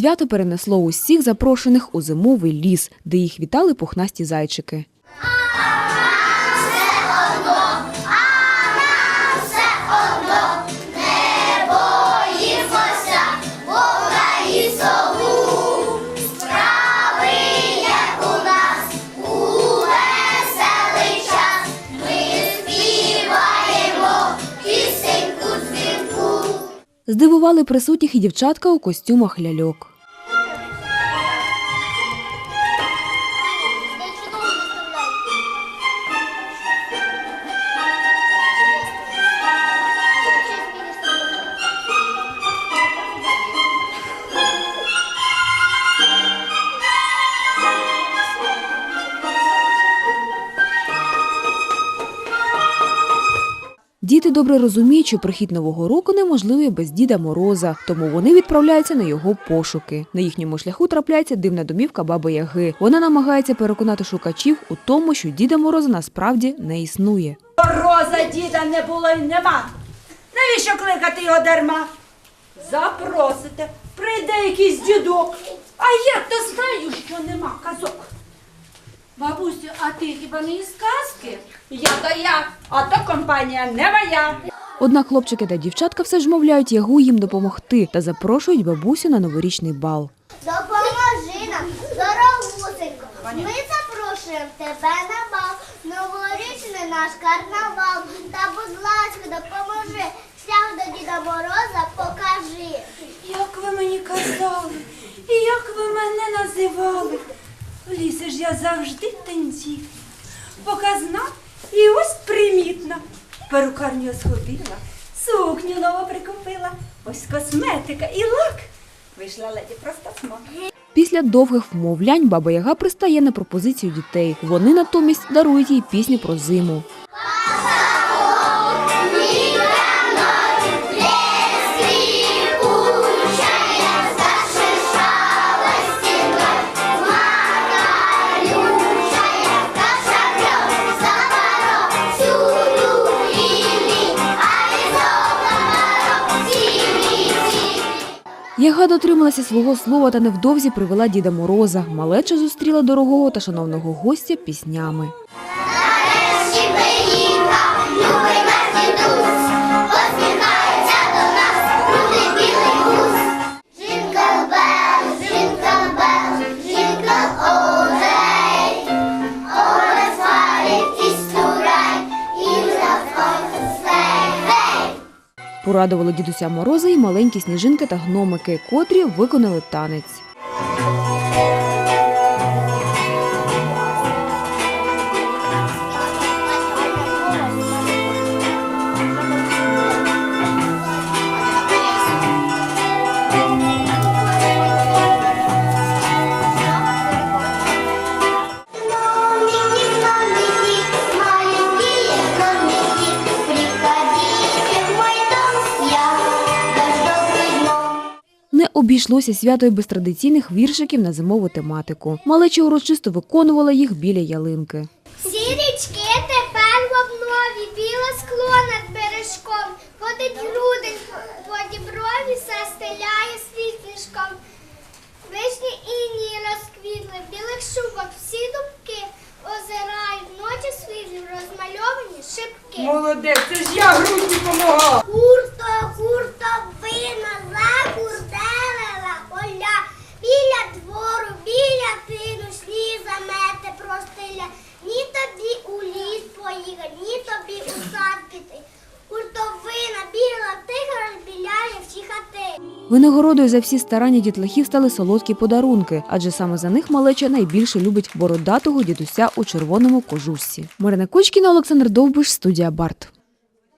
Свято перенесло усіх запрошених у зимовий ліс, де їх вітали пухнасті зайчики. Здивували присутніх і дівчатка у костюмах ляльок. Діти добре розуміють, що прихід нового року неможливий без Діда Мороза, тому вони відправляються на його пошуки. На їхньому шляху трапляється дивна домівка Баби Яги. Вона намагається переконати шукачів у тому, що Діда Мороза насправді не існує. Роза діда не було й нема. Навіщо кликати його дарма? Запросите, прийде якийсь дідок. А я то знаю, що нема казок. Бабусю, а ти хіба не із казки? Я то я, а то компанія не моя. Однак хлопчики та дівчатка все ж мовляють Ягу їм допомогти та запрошують бабусю на новорічний бал. Допоможи нам, дорогусенько. Ми запрошуємо тебе на бал, новорічний наш карнавал. Та, будь ласка, допоможи. Шлях до Діда Мороза покажи. Як ви мені казали, і як ви мене називали? В лісі ж я завжди танців. Показна і ось примітна. Перукарню сходила, сукню нову прикупила, ось косметика і лак. Вийшла леді просто смак. Після довгих вмовлянь баба Яга пристає на пропозицію дітей. Вони натомість дарують їй пісню про зиму. Яга дотрималася свого слова та невдовзі привела Діда Мороза. Малеча зустріла дорогого та шановного гостя піснями. Jingle Порадували дідуся Мороза і маленькі сніжинки та гномики, котрі виконали танець. Обійшлося свято й без традиційних віршиків на зимову тематику. Малеча урочисто виконувала їх біля ялинки. Всі річки тепер в обнові, біле скло над бережком, Водить грудень по діброві, застеляє світлішком. Вишні іні розквітли, в білих шубах всі думки озирають ночі світлі, розмальовані шибки. Молодець, це ж я грудні помогав. Винагородою за всі старання дітлахів стали солодкі подарунки, адже саме за них малеча найбільше любить бородатого дідуся у червоному кожусі. Марина Кучкіна, Олександр Довбиш, студія Барт.